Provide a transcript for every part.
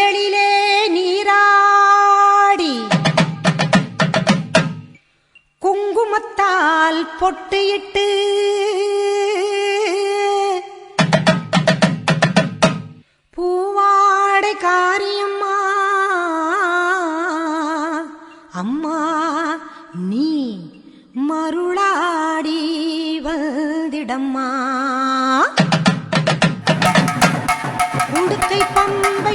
மஞ்சளிலே நீராடி குங்குமத்தால் பொட்டியிட்டு பூவாடை காரியம்மா அம்மா நீ மருளாடி வந்திடம்மா. உடுக்கை பம்பை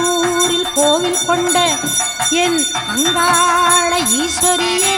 கோவில் கொண்ட என் அங்காள ஈஸ்வரியே.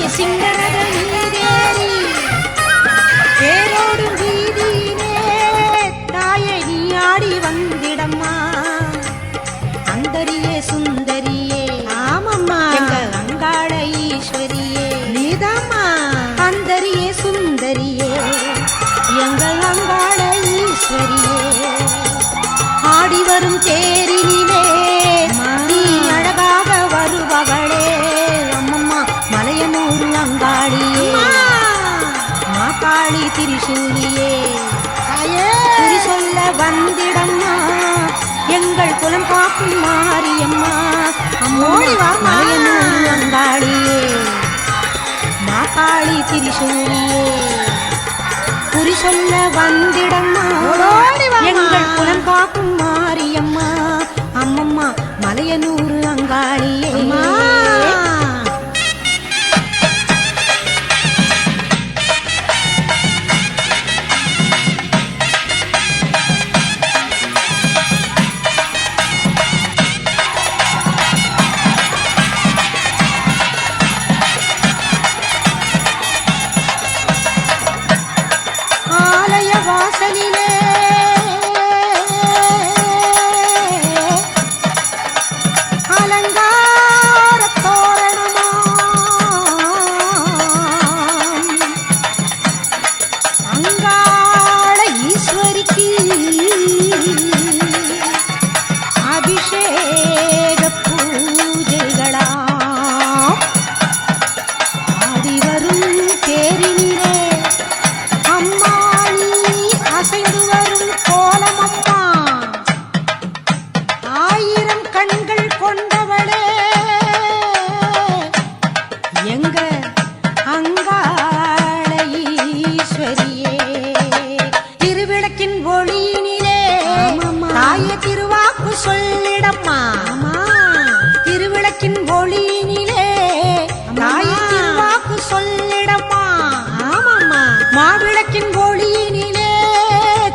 நீ சிங்கரத மாக்காளி திரிசூலியே குறி சொல்ல வந்திடம்மா. எங்கள் குலம் காக்கும் மாரியம்மா. அம்மம்மா மலையனூர் அங்காளியே. ஒளியினிலே தாய திருவாக்கு சொல்லிடம்மா. திருவிளக்கின் ஒளியினிலே தாய திருவாக்கு சொல்லிடம்மா. ஆமாம்மா. மாவிளக்கின் ஒளியினிலே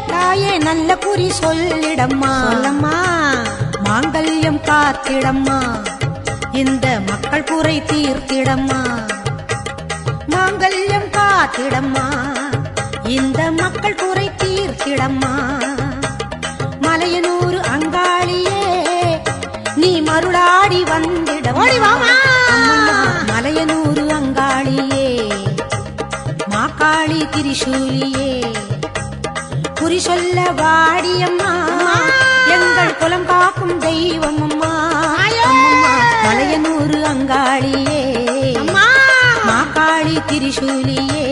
தாயே நல்ல குறி சொல்லிடம்மா. சொல்லம்மா. மாங்கல்யம் காத்திடம்மா. இந்த மக்கள் குறை தீர்த்திடம்மா. மாங்கல்யம் காத்திடம்மா. இந்த மக்கள் குறை தீர்த்திடம்மா. மலையனூர் அங்காளியே நீ மருளாடி வந்திடம். மலையனூர் அங்காளியே மாக்காளி திரிசூலியே குறி சொல்ல வாடியம்மா. எங்கள் குலம் காக்கும் தெய்வம் அம்மா மலையனூர் அங்காளியே மாக்காளி திரிசூலியே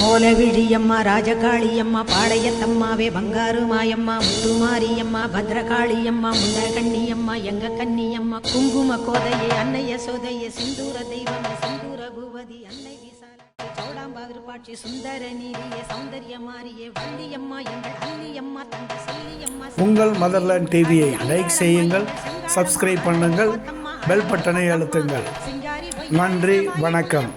கோலவிழியம்மா ராஜகாளியம்மா பாளையத்தம்மாவே பங்காரு மாயம்மா முத்துமாரியம்மா பத்ரகாளியம்மா முன்னகண்ணியம்மா எங்க கன்னியம்மா குங்கும கோதையே அன்னைய சோதையே சிந்தூர தெய்வமே சிந்தூர பூவதி அன்னை விசாலாட்சி சௌடாம்பாவிருப்பாட்சி சுந்தர நீதியே சௌந்தர்ய மாரியே வள்ளியம்மா எங்கள் அள்ளியம்மா தங்க செல்லியம்மா உங்கள் மதர்லேண்ட் டிவியை லைக் செய்யுங்கள் சப்ஸ்கிரைப் பண்ணுங்கள் பெல் பட்டனை அழுத்துங்கள். நன்றி வணக்கம்.